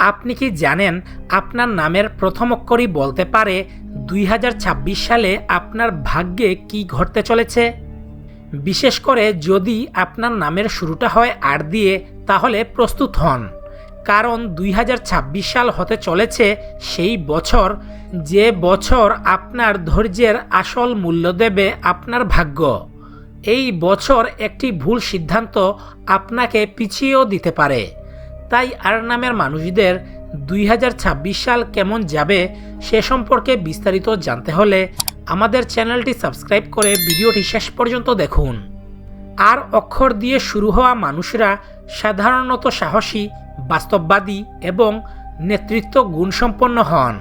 আপনি কি জানেন আপনার নামের প্রথম অক্ষরই বলতে পারে দুই হাজার ছাব্বিশ সালে আপনার ভাগ্যে কি ঘটতে চলেছে? বিশেষ করে যদি আপনার নামের শুরুটা হয় আর দিয়ে, তাহলে প্রস্তুত হন। কারণ দুই হাজার ছাব্বিশ সাল হতে চলেছে সেই বছর, যে বছর আপনার ধৈর্যের আসল মূল্য দেবে আপনার ভাগ্য। এই বছর একটি ভুল সিদ্ধান্ত আপনাকে পিছিয়েও দিতে পারে। তাই আর নামের মানুষদের দুই হাজার ছাব্বিশ সাল কেমন যাবে সে সম্পর্কে বিস্তারিত জানতে হলে আমাদের চ্যানেলটি সাবস্ক্রাইব করে ভিডিওটি শেষ পর্যন্ত দেখুন। আর অক্ষর দিয়ে শুরু হওয়া মানুষরা সাধারণত সাহসী, বাস্তববাদী এবং নেতৃত্ব গুণসম্পন্ন হন।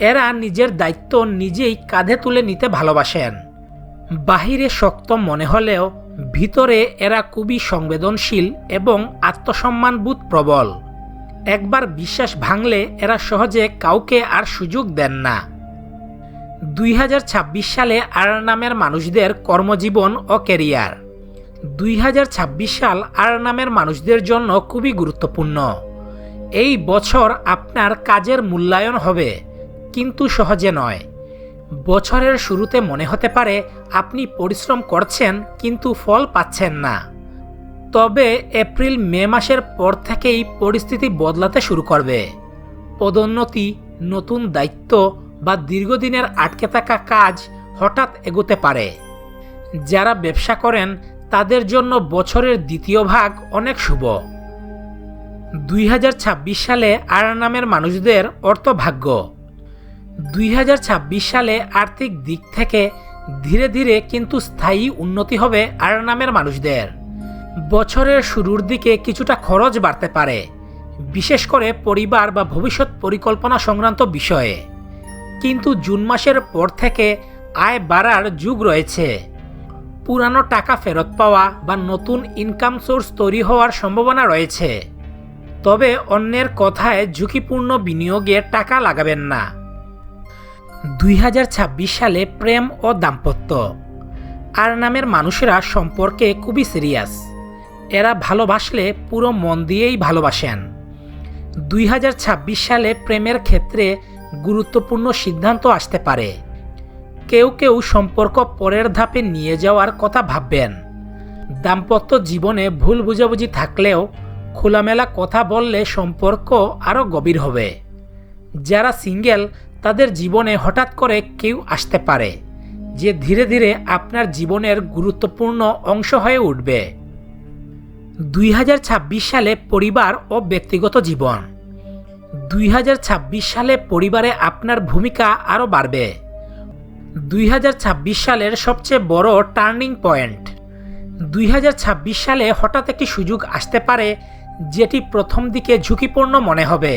এরা নিজের দায়িত্ব নিজেই কাঁধে তুলে নিতে ভালোবাসেন। বাহিরে শক্ত মনে হলেও ভিতরে এরা খুবই সংবেদনশীল এবং আত্মসম্মানবোধ প্রবল। একবার বিশ্বাস ভাঙলে এরা সহজে কাউকে আর সুযোগ দেন না। দুই হাজার ছাব্বিশ সালে আর নামের মানুষদের কর্মজীবন ও ক্যারিয়ার। দুই হাজার ছাব্বিশ সাল আর নামের মানুষদের জন্য খুবই গুরুত্বপূর্ণ। এই বছর আপনার কাজের মূল্যায়ন হবে, কিন্তু সহজে নয়। বছরের শুরুতে মনে হতে পারে আপনি পরিশ্রম করছেন কিন্তু ফল পাচ্ছেন না। তবে এপ্রিল, মে মাসের পর থেকেই পরিস্থিতি বদলাতে শুরু করবে। পদোন্নতি, নতুন দায়িত্ব বা দীর্ঘদিনের আটকে থাকা কাজ হঠাৎ এগোতে পারে। যারা ব্যবসা করেন, তাদের জন্য বছরের দ্বিতীয় ভাগ অনেক শুভ। দুই হাজার ছাব্বিশ সালে আর নামের মানুষদের অর্থভাগ্য। দুই হাজার ছাব্বিশ সালে আর্থিক দিক থেকে ধীরে ধীরে কিন্তু স্থায়ী উন্নতি হবে আর নামের মানুষদের। বছরের শুরুর দিকে কিছুটা খরচ বাড়তে পারে, বিশেষ করে পরিবার বা ভবিষ্যৎ পরিকল্পনা সংক্রান্ত বিষয়ে। কিন্তু জুন মাসের পর থেকে আয় বাড়ার যুগ রয়েছে। পুরানো টাকা ফেরত পাওয়া বা নতুন ইনকাম সোর্স তৈরি হওয়ার সম্ভাবনা রয়েছে। তবে অন্যের কথায় ঝুঁকিপূর্ণ বিনিয়োগে টাকা লাগাবেন না। দুই হাজার ছাব্বিশ সালে প্রেম ও দাম্পত্য। আর নামের মানুষেরা সম্পর্কে খুবই সিরিয়াস এরা ভালোবাসলে পুরো মন দিয়েই ভালোবাসেন। দুই হাজার ছাব্বিশ সালে প্রেমের ক্ষেত্রে গুরুত্বপূর্ণ সিদ্ধান্ত আসতে পারে। কেউ কেউ সম্পর্ক পরের ধাপে নিয়ে যাওয়ার কথা ভাববেন। দাম্পত্য জীবনে ভুল বুঝাবুঝি থাকলেও খোলামেলা কথা বললে সম্পর্ক আরও গভীর হবে। যারা সিঙ্গেল তাদের জীবনে হঠাৎ করে কেউ আসতে পারে, যে ধীরে ধীরে আপনার জীবনের গুরুত্বপূর্ণ অংশ হয়ে উঠবে। দুই হাজার ছাব্বিশ সালে পরিবার ও ব্যক্তিগত জীবন। দুই হাজার ছাব্বিশ সালে পরিবারে আপনার ভূমিকা আরও বাড়বে। দুই হাজার ছাব্বিশ সালের সবচেয়ে বড় টার্নিং পয়েন্ট। দুই হাজার ছাব্বিশ সালে হঠাৎ একটি সুযোগ আসতে পারে, যেটি প্রথম দিকে ঝুঁকিপূর্ণ মনে হবে।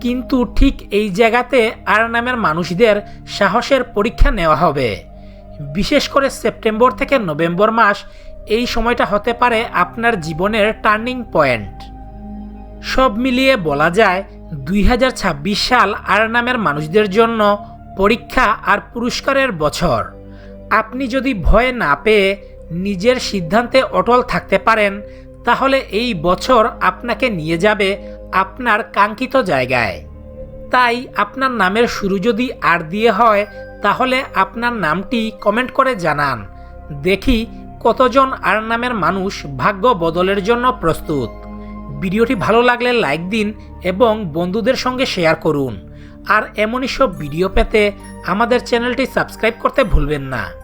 কিন্তু ঠিক এই জায়গাতে আর নামের মানুষদের সাহসের পরীক্ষা নেওয়া হবে। বিশেষ করে সেপ্টেম্বর থেকে নভেম্বর মাস এই সময়টা হতে পারে আপনার জীবনের টার্নিং পয়েন্ট। সব মিলিয়ে বলা যায় দুই হাজার ছাব্বিশ সাল আর নামের মানুষদের জন্য পরীক্ষা আর পুরস্কারের বছর। আপনি যদি ভয় না পেয়ে নিজের সিদ্ধান্তে অটল থাকতে পারেন, তাহলে এই বছর আপনাকে নিয়ে যাবে আপনার কাঙ্ক্ষিত জায়গায়। তাই আপনার নামের শুরু যদি আর দিয়ে হয়, তাহলে আপনার নামটি কমেন্ট করে জানান। দেখি কতজন আর নামের মানুষ ভাগ্য বদলের জন্য প্রস্তুত। ভিডিওটি ভালো লাগলে লাইক দিন এবং বন্ধুদের সঙ্গে শেয়ার করুন। আর এমনই সব ভিডিও পেতে আমাদের চ্যানেলটি সাবস্ক্রাইব করতে ভুলবেন না।